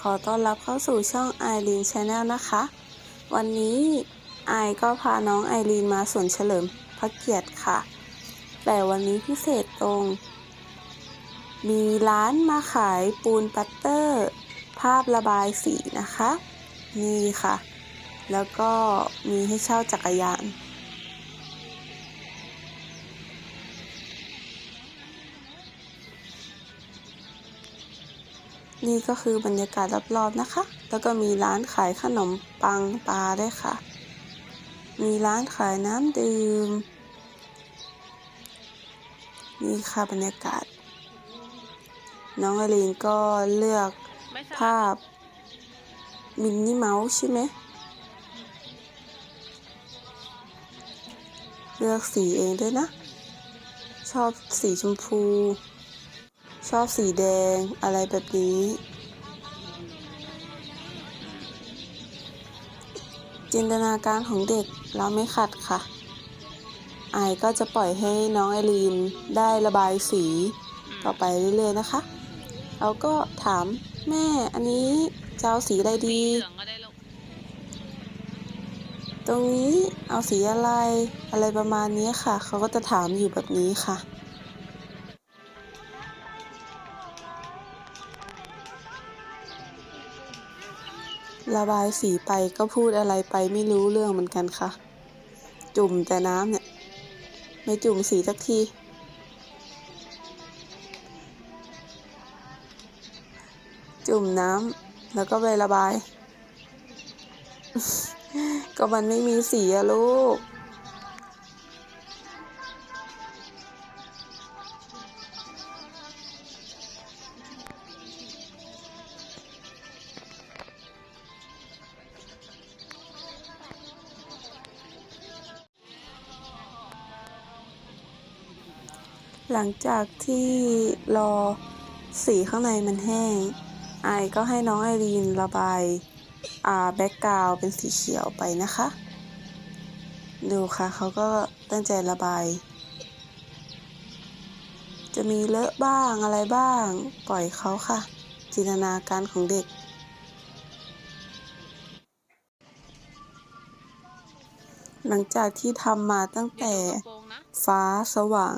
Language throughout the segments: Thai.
ขอต้อนรับเข้าสู่ช่องไอรีนชาแนลนะคะ วันนี้ไอก็พาน้องไอรีนมาสวนเฉลิมพระเกียรติค่ะ แต่วันนี้พิเศษตรง มีร้านมาขายปูนปัตเตอร์ ภาพระบายสีนะคะ นี่ค่ะ แล้วก็มีให้เช่าจักรยาน นี่ก็คือบรรยากาศรอบๆนะคะ แล้วก็มีร้านขายขนมปังปลาด้วยค่ะ มีร้านขายน้ำดื่ม นี่ค่ะบรรยากาศ น้องอลีนก็เลือกไม่สะภาพมินนี่เมาส์ใช่ไหม เลือกสีเองด้วยนะ ชอบสีชมพู ชอบสีแดงอะไรแบบนี้ จินตนาการของเด็กเราไม่ขัดค่ะ ไอก็จะปล่อยให้น้องไอรีนได้ระบายสีต่อไปเรื่อยๆนะคะ เราก็ถามแม่อันนี้จะเอาสีอะไรดี ตรงนี้เอาสีอะไรอะไรประมาณนี้ค่ะ เขาก็จะถามอยู่แบบนี้ค่ะ ระบายสีไปก็พูดอะไรไปไม่รู้เรื่องเหมือนกันค่ะ จุ่มแต่น้ำเนี่ย ไม่จุ่มสีสักที จุ่มน้ำแล้วก็ไประบาย ก็มันไม่มีสีอะลูก หลังจากที่รอสีข้างในมันแห้ง ไอก็ให้น้องไอรีนระบายอ่าแบ็กกราวเป็นสีเขียวไปนะคะ ดูค่ะเขาก็ตั้งใจระบาย จะมีเลอะบ้างอะไรบ้าง ปล่อยเขาค่ะ จินตนาการของเด็กหลังจากที่ทำมาตั้งแต่ฟ้าสว่าง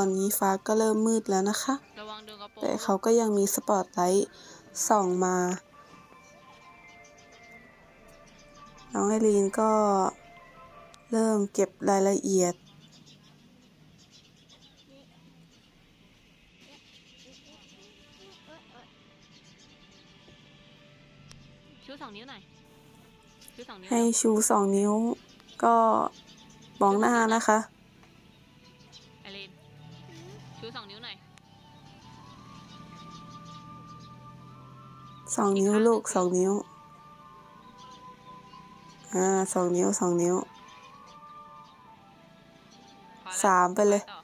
ตอนนี้ฟ้าก็เริ่มมืดแล้วนะคะระวังโดนกระโปรงแต่เขาก็ยังมีสปอตไลท์ส่องมา น้องไอรีนก็เริ่มเก็บรายละเอียด ชูสองนิ้วหน่อยชูสองนิ้วให้ชูสองนิ้วก็มองหน้านะคะไอรีน ชูสองนิ้วหน่อยสองนิ้วลูกสองนิ้ว อ่าสองนิ้วสองนิ้ว พอแล้วสามไปเลย ต่อ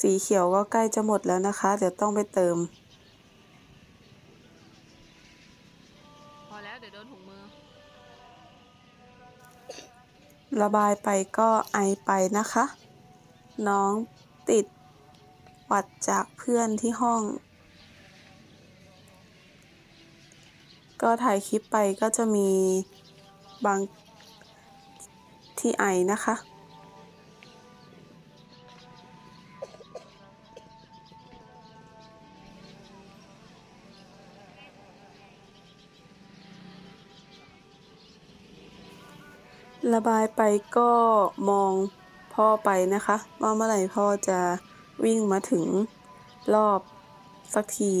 สีเขียวก็ใกล้จะหมดแล้วนะคะ เดี๋ยวต้องไปเติม ระบายไปก็ไอไปนะคะ น้องติดหวัดจากเพื่อนที่ห้อง ก็ถ่ายคลิปไปก็จะมีบางที่ไอนะคะ ระบายไปก็มองพ่อไปนะคะ ว่าเมื่อไหร่พ่อจะวิ่งมาถึงรอบสักที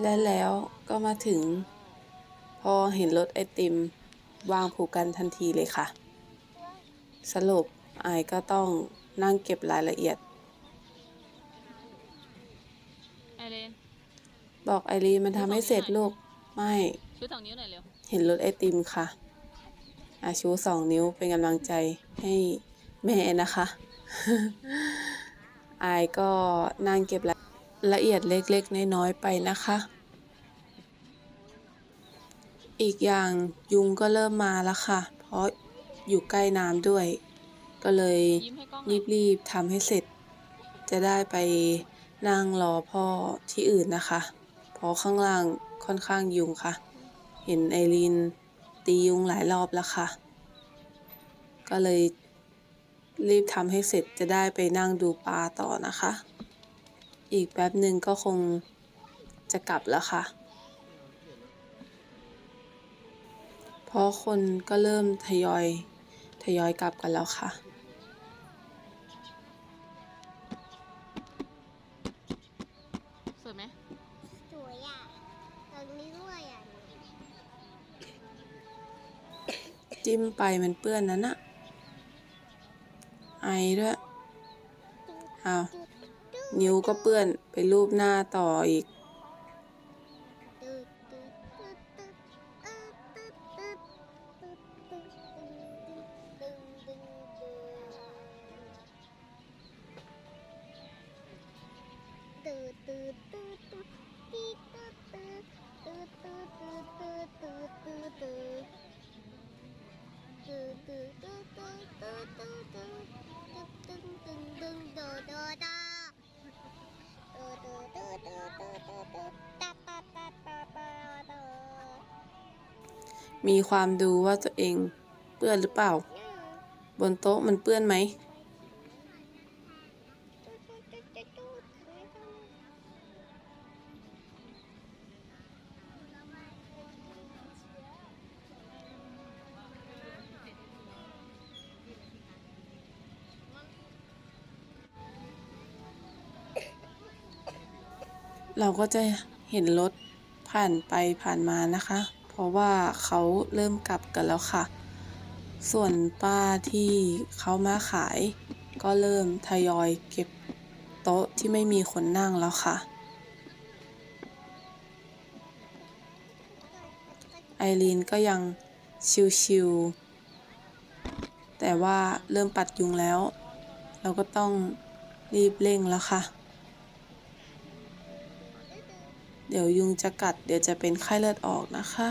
และแล้วก็มาถึง พอเห็นรถไอติม วางผูกกันทันทีเลยค่ะ สรุปไอก็ต้องนั่งเก็บรายละเอียดไอรีน บอกไอรีมันทำให้เสร็จลูก ไม่ ชูสองนิ้วหน่อยเร็ว เห็นรถไอติมค่ะ อาชูสองนิ้วเป็นกำลังใจให้แม่นะคะ อายก็นั่งเก็บละเอียดเล็กๆ น้อยๆ ไปนะคะ อีกอย่างยุงก็เริ่มมาแล้วค่ะ เพราะอยู่ใกล้น้ำด้วย ก็เลยยรีบๆทำให้เสร็จ จะได้ไปนั่งรอพ่อที่อื่นนะคะ ราะข้างล่างค่อนข้างยุงค่ะ เห็นไอรีนตียุงหลายรอบแล้วค่ะ ก็เลยรีบทำให้เสร็จจะได้ไปนั่งดูปลาต่อนะคะ อีกแป๊บหนึ่งก็คงจะกลับแล้วค่ะ เพราะคนก็เริ่มทยอยทยอยกลับกันแล้วค่ะ จิ้มไปมันเปื้อนนั้นอะไอด้วยอ้าวนิ้วก็เปื้อนไปรูปหน้าต่ออีก มีความดูว่าตัวเองเปื้อนหรือเปล่า บนโต๊ะมันเปื้อนไหม เราก็จะเห็นรถผ่านไปผ่านมานะคะ เพราะว่าเขาเริ่มกลับกันแล้วค่ะ ส่วนป้าที่เขามาขาย ก็เริ่มทยอยเก็บโต๊ะที่ไม่มีคนนั่งแล้วค่ะ ไอรีนก็ยังชิวๆแต่ว่าเริ่มปัดยุงแล้ว เราก็ต้องรีบเร่งแล้วค่ะ เดี๋ยวยุงจะกัด เดี๋ยวจะเป็นไข้เลือดออกนะคะ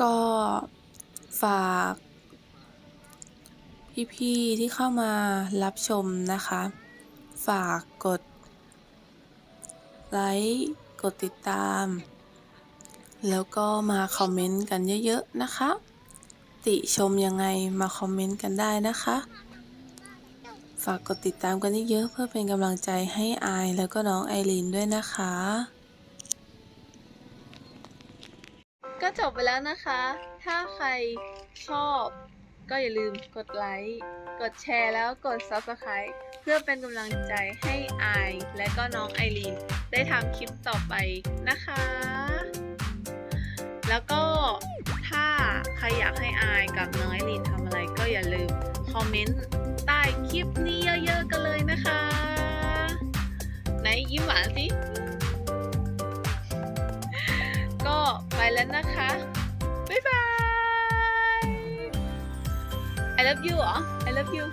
ก็ฝาก พี่ๆที่เข้ามารับชมนะคะ ฝากกด ไลค์กดติดตาม แล้วก็มาคอมเมนต์กันเยอะๆนะคะ ติชมยังไงมาคอมเมนต์กันได้นะคะ ฝากกดติดตามกันเยอะๆเพื่อเป็นกำลังใจให้อายแล้วก็น้องไอรีนด้วยนะคะ ก็จบไปแล้วนะคะ ถ้าใครชอบ ก็อย่าลืมกดไลค์ กดแชร์แล้วกด Subscribe เพื่อเป็นกำลังใจให้อายและก็น้องไอรีนได้ทำคลิปต่อไปนะคะ แล้วก็ถ้าใครอยากให้อายกับน้องไอรีนทำอะไรก็อย่าลืมคอมเมนต์ใต้คลิปนี้เยอะๆกันเลยนะคะไหนยิ้มหวานสิ ก็ไปแล้วนะคะ I love you เหรอ I love you